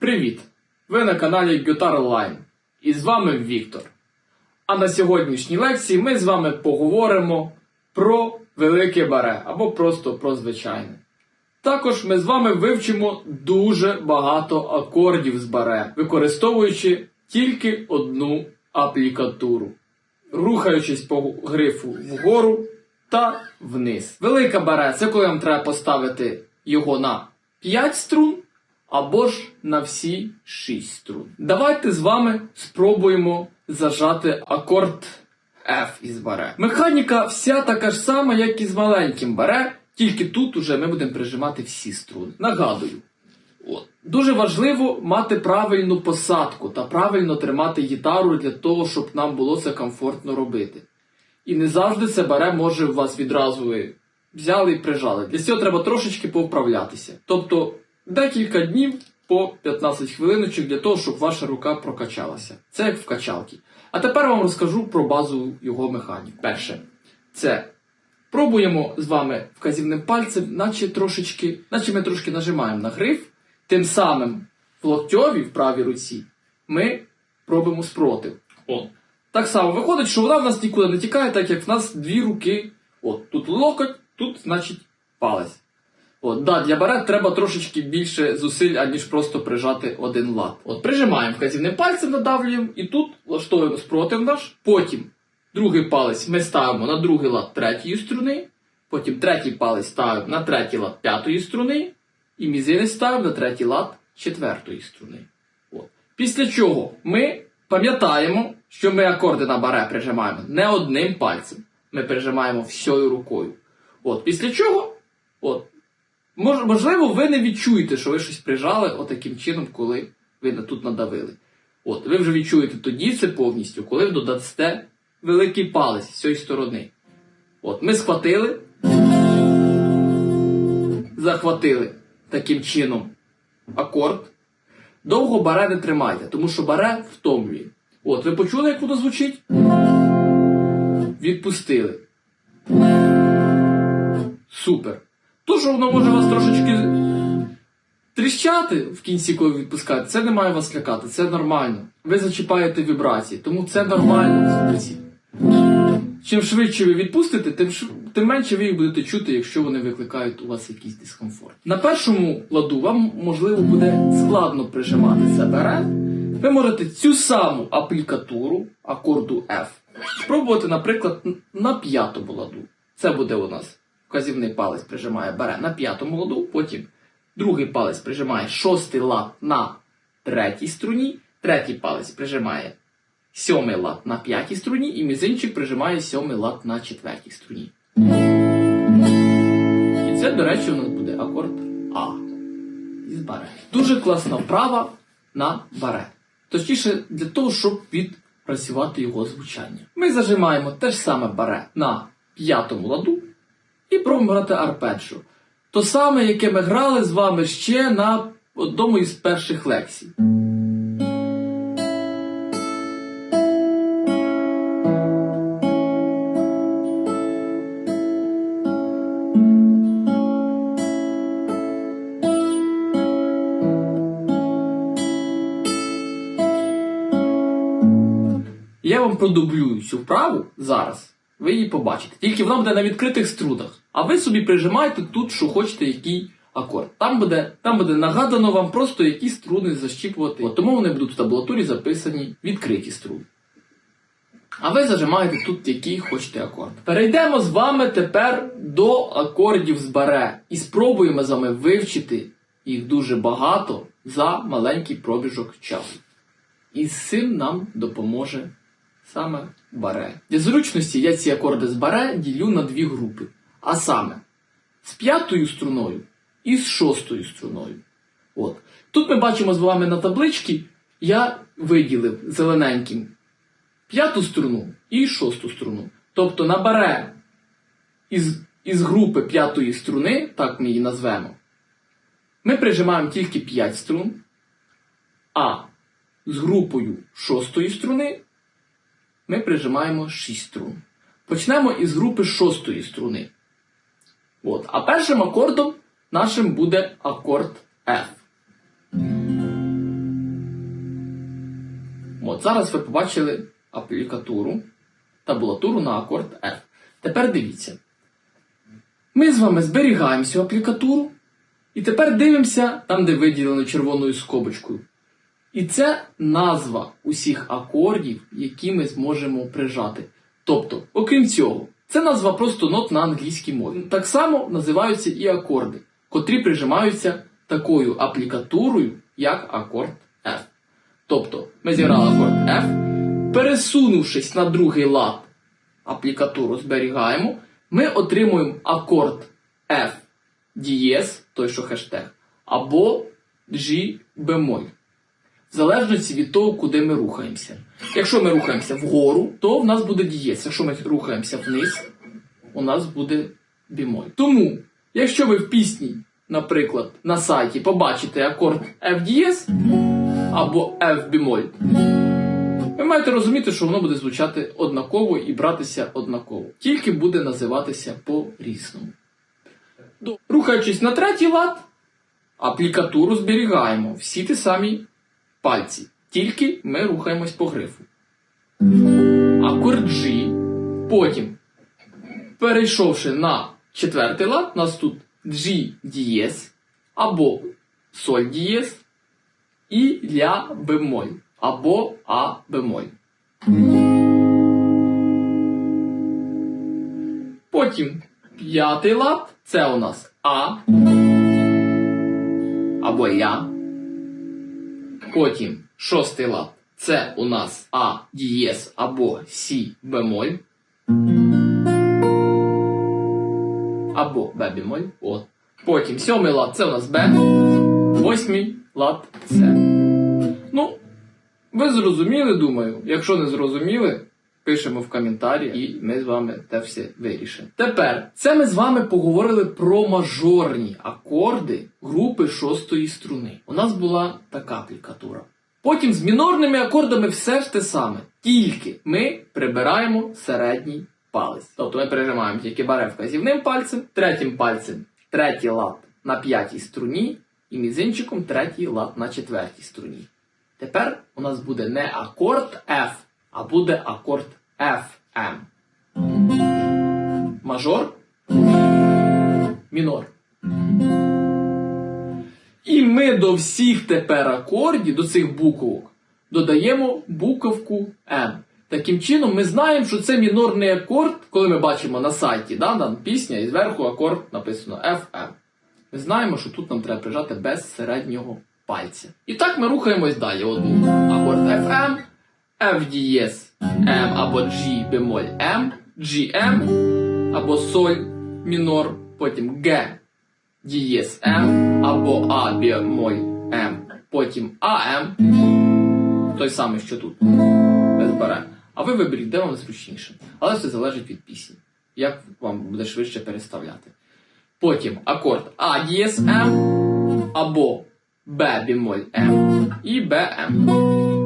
Привіт! Ви на каналі Guitar Line. І з вами Віктор. А на сьогоднішній лекції ми з вами поговоримо про велике баре або просто про звичайне. Також ми з вами вивчимо дуже багато акордів з баре, використовуючи тільки одну аплікатуру, рухаючись по грифу вгору та вниз. Велика баре це коли вам треба поставити його на 5 струн або ж на всі 6 струн. Давайте з вами спробуємо зажати акорд F із баре. Механіка вся така ж сама, як і з маленьким баре, тільки тут уже ми будемо прижимати всі струни. Нагадую. От. Дуже важливо мати правильну посадку та правильно тримати гітару для того, щоб нам було це комфортно робити. І не завжди це баре може у вас відразу взяли і прижали. Для цього треба трошечки повправлятися. Тобто декілька днів по 15 хвилиночок для того, щоб ваша рука прокачалася. Це як в качалці. А тепер вам розкажу про базу його механіку. Перше, це пробуємо з вами вказівним пальцем, наче трошечки, наче ми трошки нажимаємо на гриф, тим самим в локтьові в правій руці ми пробуємо спротив. От. Так само виходить, що вона в нас нікуди не тікає, так як в нас дві руки. От, тут локоть, тут, значить, палець. От, да, для барет треба трошечки більше зусиль, аніж просто прижати один лад. От, прижимаємо вказівним пальцем, надавлюємо, і тут влаштовуємо спротив наш. Потім другий палець ми ставимо на другий лад третьої струни. Потім третій палець ставимо на третій лад п'ятої струни. І мізинець ставимо на третій лад четвертої струни. От. Після чого ми пам'ятаємо, що ми акорди на баре прижимаємо не одним пальцем. Ми прижимаємо всьою рукою. От, після чого, от, можливо, ви не відчуєте, що ви щось прижали отаким чином, коли ви тут надавили. От, ви вже відчуєте тоді це повністю, коли ви додасте великий палець з цієї сторони. От, ми схватили, захватили таким чином акорд. Довго баре не тримайте, тому що баре втомлює. От, ви почули, як воно звучить? Відпустили. Супер. То, що воно може вас трошечки тріщати в кінці, коли ви відпускаєте, це не має вас лякати, це нормально. Ви зачіпаєте вібрації, тому це нормально. Чим швидше ви відпустите, тим, шв- тим менше ви їх будете чути, якщо вони викликають у вас якийсь дискомфорт. На першому ладу вам можливо буде складно прижимати це бере. Ви можете цю саму аплікатуру акорду F спробувати, наприклад, на п'ятому ладу. Це буде у нас вказівний палець прижимає бере на п'ятому ладу, потім другий палець прижимає шостий лад на третій струні, третій палець прижимає сьомий лад на п'ятій струні і мізинчик прижимає сьомий лад на четвертій струні. І це, до речі, у нас буде акорд А із баре. Дуже класна вправа на баре. Точніше, для того, щоб відпрацювати його звучання. Ми зажимаємо те ж саме баре на п'ятому ладу і пробуємо грати арпеджіо. То саме, яке ми грали з вами ще на одному із перших лекцій. Я вам продублюю цю вправу зараз. Ви її побачите. Тільки вона буде на відкритих струнах. А ви собі прижимаєте тут, що хочете, який акорд. Там буде, там буде нагадано вам просто, які струни защіпувати. От тому вони будуть в таблатурі записані відкриті струни. А ви зажимаєте тут, який хочете акорд. Перейдемо з вами тепер до акордів з баре і спробуємо з вами вивчити їх дуже багато за маленький пробіжок часу. І з цим нам допоможе саме баре. Для зручності я ці акорди з баре ділю на дві групи. А саме з п'ятою струною і з шостою струною. От. Тут ми бачимо з вами на табличці, я виділив зелененьким п'яту струну і шосту струну. Тобто на баре із, із групи п'ятої струни, так ми її назвемо, ми прижимаємо тільки 5 струн, а з групою шостої струни ми прижимаємо 6 струн. Почнемо із групи шостої струни. От. А першим акордом нашим буде акорд F. От зараз ви побачили аплікатуру, табулатуру на акорд F. Тепер дивіться. Ми з вами зберігаємо цю аплікатуру, і тепер дивимося там, де виділено червоною скобочкою. І це назва усіх акордів, які ми зможемо прижати. Тобто, окрім цього, це назва просто нот на англійській мові. Так само називаються і акорди, котрі прижимаються такою аплікатурою, як акорд F. Тобто, ми зіграли акорд F, пересунувшись на другий лад, аплікатуру зберігаємо, ми отримуємо акорд F дієз, той що хештег, або G бемоль. В залежності від того, куди ми рухаємося. Якщо ми рухаємося вгору, то в нас буде дієз. Якщо ми рухаємося вниз, у нас буде бімоль. Тому, якщо ви в пісні, наприклад, на сайті побачите акорд F дієз або F бімоль, ви маєте розуміти, що воно буде звучати однаково і братися однаково. Тільки буде називатися по-різному. Рухаючись на третій лад, аплікатуру зберігаємо всі ті самі пальці. Тільки ми рухаємось по грифу. Акорд G. Потім, перейшовши на четвертий лад, у нас тут G дієз або соль дієз і ля бемоль або А бемоль. Потім п'ятий лад це у нас А або ля. Потім шостий лад це у нас А дієс або Сі бемоль. Або Б бемоль. От. Потім сьомий лад це у нас Б. Восьмий лад С. Ну, ви зрозуміли, думаю. Якщо не зрозуміли, пишемо в коментарі, і ми з вами те все вирішимо. Тепер, це ми з вами поговорили про мажорні акорди групи шостої струни. У нас була така аплікатура. Потім з мінорними акордами все ж те саме. Тільки ми прибираємо середній палець. Тобто ми прижимаємо тільки баре вказівним пальцем, третім пальцем третій лад на п'ятій струні і мізинчиком третій лад на четвертій струні. Тепер у нас буде не акорд F, а буде акорд FM. Мажор, мінор. І ми до всіх тепер акордів, до цих буквок, додаємо буковку М. Таким чином, ми знаємо, що це мінорний акорд, коли ми бачимо на сайті да, там пісня, і зверху акорд написано FM. Ми знаємо, що тут нам треба прижати без середнього пальця. І так ми рухаємось далі. Був акорд F дієз М або G бемоль М, GM або соль мінор, потім Г дієз М або А бемоль М, потім АМ, той самий, що тут, без баре. А ви виберіть, де вам зручніше. Але все залежить від пісні. Як вам буде швидше переставляти. Потім акорд А дієз М або Б бемоль М і БМ.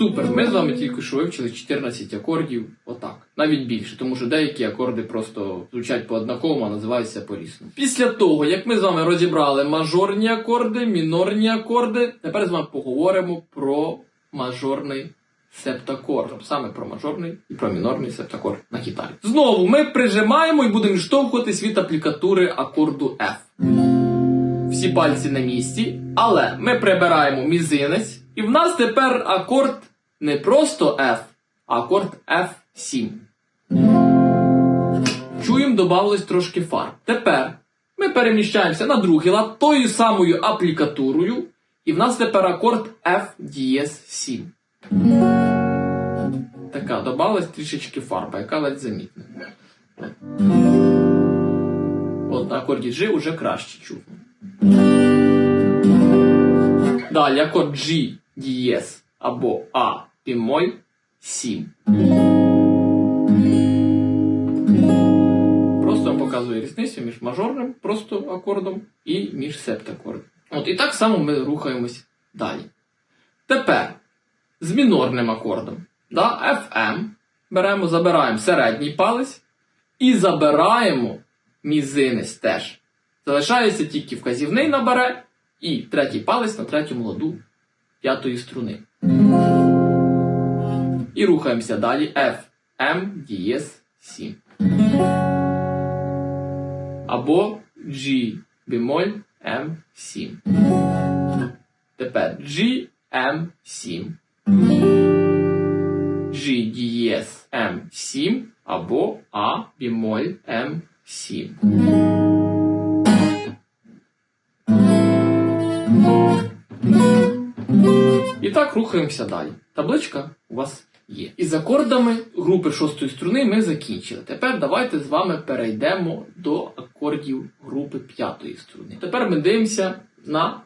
Супер, ми з вами тільки що вивчили 14 акордів, отак. Навіть більше, тому що деякі акорди просто звучать по однаковому, а називаються по-різному. Після того, як ми з вами розібрали мажорні акорди, мінорні акорди, тепер з вами поговоримо про мажорний септакорд. Тобто Саме про мажорний і про мінорний септакорд на гітарі. Знову ми прижимаємо і будемо відштовхуватись від аплікатури акорду F. Всі пальці на місці, але ми прибираємо мізинець, і в нас тепер акорд не просто F, а акорд F7. Чуємо, додавалось трошки фарб. Тепер ми переміщаємося на другий лад тою самою аплікатурою, і в нас тепер акорд F дієз 7. Така, додалась трішечки фарба, яка ледь замітна. От на акорді G вже краще чутно. Далі акорд G дієз або А бемоль 7. Просто вам показує різницю між мажорним просто акордом і між септакордом. От і так само ми рухаємось далі. Тепер з мінорним акордом. Да, FM беремо, забираємо середній палець і забираємо мізинець теж. Залишається тільки вказівний на баре і третій палець на третьому ладу п'ятої струни. І рухаємося далі. F, M, дієс 7. Або G, бемоль, M, 7. Тепер G, M, 7. G, дієс, M, 7. Або А, бемоль, M, 7. І так рухаємося далі. Табличка у вас є. Із акордами групи шостої струни ми закінчили. Тепер давайте з вами перейдемо до акордів групи п'ятої струни. Тепер ми дивимося на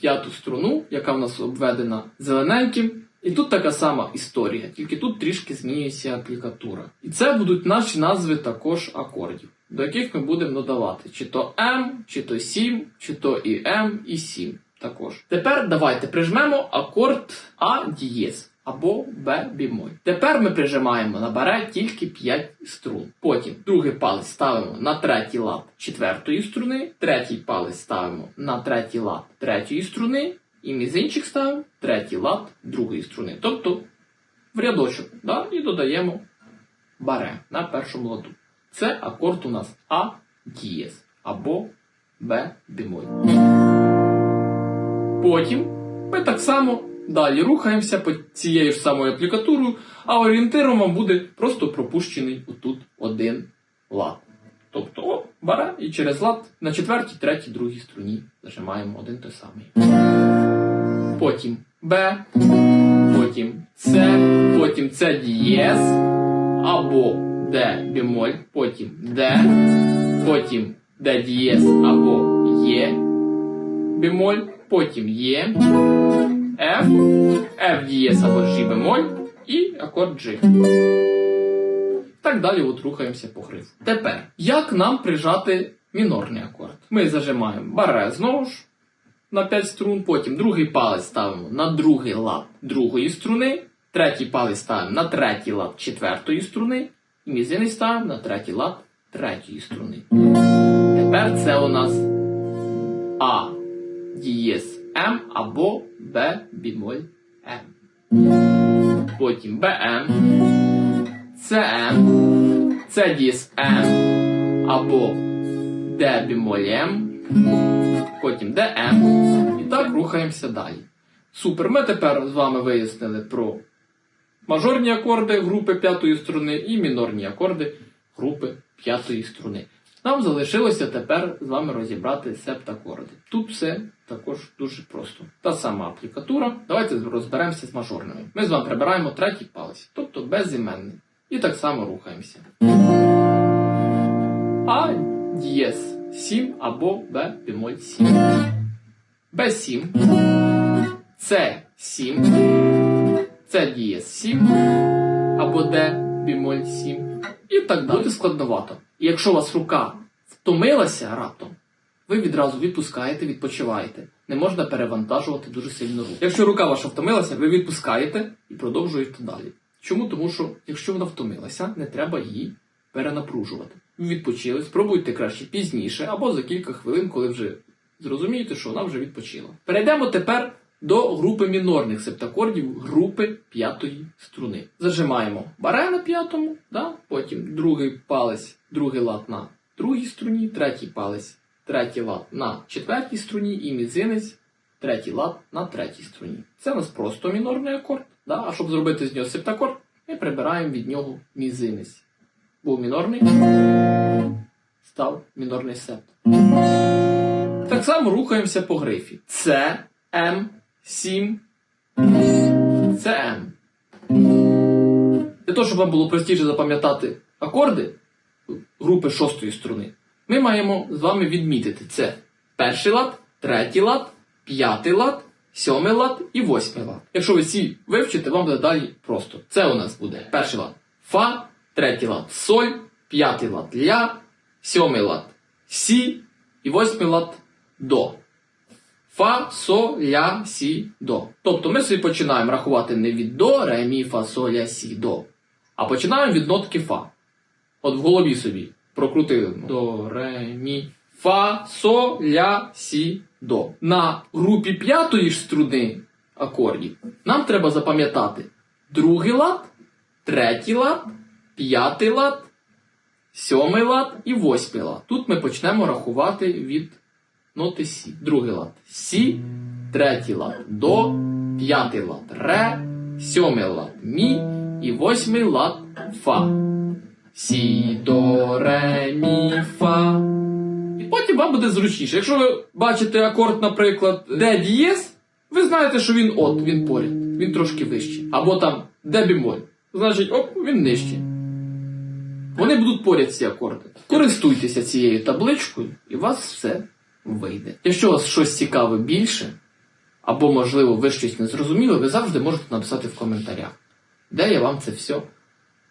п'яту струну, яка в нас обведена зелененьким. І тут така сама історія, тільки тут трішки змінюється аплікатура. І це будуть наші назви також акордів, до яких ми будемо додавати чи то М, чи то 7, чи то і М, і 7 також. Тепер давайте прижмемо акорд А дієз або Б бімоль. Тепер ми прижимаємо на баре тільки 5 струн. Потім другий палець ставимо на третій лад четвертої струни, третій палець ставимо на третій лад третьої струни, і мізинчик ставимо третій лад другої струни. Тобто в рядочок, да? і додаємо баре на першому ладу. Це акорд у нас А дієз або Б бімоль. Потім ми так само далі рухаємося по цією ж самою аплікатурою, а орієнтиром вам буде просто пропущений отут один лад. Тобто, о, бара і через лад на четвертій, третій, другій струні зажимаємо один той самий. Потім Б, потім С, потім С дієз, або Д бемоль, потім Д, потім Д дієз або Є бемоль, потім Є, Ф, Ф дієз або G бемоль і акорд G. Так далі от рухаємося по грифу. Тепер, як нам прижати мінорний акорд? Ми зажимаємо баре знову ж на 5 струн, потім другий палець ставимо на другий лад другої струни, третій палець ставимо на третій лад четвертої струни, і мізинець ставимо на третій лад третьої струни. Тепер це у нас А дієс М або Б бімоль М. Потім БМ, СМ, С дієс М або Д бімоль М, потім ДМ. І так рухаємося далі. Супер. Ми тепер з вами вияснили про мажорні акорди групи п'ятої струни і мінорні акорди групи п'ятої струни. Нам залишилося тепер з вами розібрати септакорди. Тут все також дуже просто. Та сама аплікатура. Давайте розберемося з мажорними. Ми з вами прибираємо третій палець, тобто безіменний. І так само рухаємося. А дієс 7 або Б бемоль 7. Б7, С7, С дієс 7 або Д бемоль 7. І так далі. Буде складновато. І якщо у вас рука втомилася раптом, ви відразу відпускаєте, відпочиваєте. Не можна перевантажувати дуже сильно руку. Якщо рука ваша втомилася, ви відпускаєте і продовжуєте далі. Чому? Тому що якщо вона втомилася, не треба її перенапружувати. Ви відпочили, спробуйте краще пізніше або за кілька хвилин, коли вже зрозумієте, що вона вже відпочила. Перейдемо тепер до групи мінорних септакордів групи п'ятої струни. Зажимаємо баре на п'ятому, да? потім другий палець, другий лад на другій струні, третій палець, третій лад на четвертій струні і мізинець, третій лад на третій струні. Це у нас просто мінорний акорд. Да? А щоб зробити з нього септакорд, ми прибираємо від нього мізинець. Був мінорний, став мінорний септ. Так само рухаємося по грифі. С, М, 7, Це. Для того, щоб вам було простіше запам'ятати акорди групи шостої струни, ми маємо з вами відмітити це перший лад, третій лад, п'ятий лад, сьомий лад і восьмий лад. Якщо ви ці вивчите, вам буде далі просто. Це у нас буде перший лад Фа, третій лад соль, п'ятий лад ля, сьомий лад сі і восьмий лад до. Фа, со, ля, сі, до. Тобто ми собі починаємо рахувати не від до, ре, мі, фа, со, ля, сі, до. А починаємо від нотки фа. От в голові собі прокрутили. До, ре, мі, фа, со, ля, сі, до. На групі п'ятої ж струни акордів нам треба запам'ятати другий лад третій лад, п'ятий лад, сьомий лад і восьмий лад. Тут ми почнемо рахувати від ноти Сі. Другий лад. Сі, третій лад, до, п'ятий лад, ре, сьомий лад, мі і восьмий лад фа. Сі, до, ре, мі, фа. І потім вам буде зручніше. Якщо ви бачите акорд, наприклад, де дієз, ви знаєте, що він от, він поряд, він трошки вищий. Або там де бімоль. Значить, оп, він нижчий. Вони будуть поряд ці акорди. Користуйтеся цією табличкою, і у вас все вийде. Якщо вас щось цікаве більше, або, можливо, ви щось не зрозуміли, ви завжди можете написати в коментарях, де я вам це все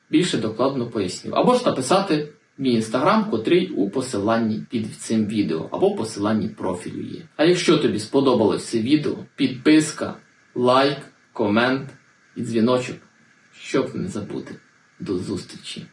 більше докладно поясню. Або ж написати мій інстаграм, котрий у посиланні під цим відео, або посиланні профілю є. А якщо тобі сподобалось це відео, підписка, лайк, комент і дзвіночок, щоб не забути. До зустрічі!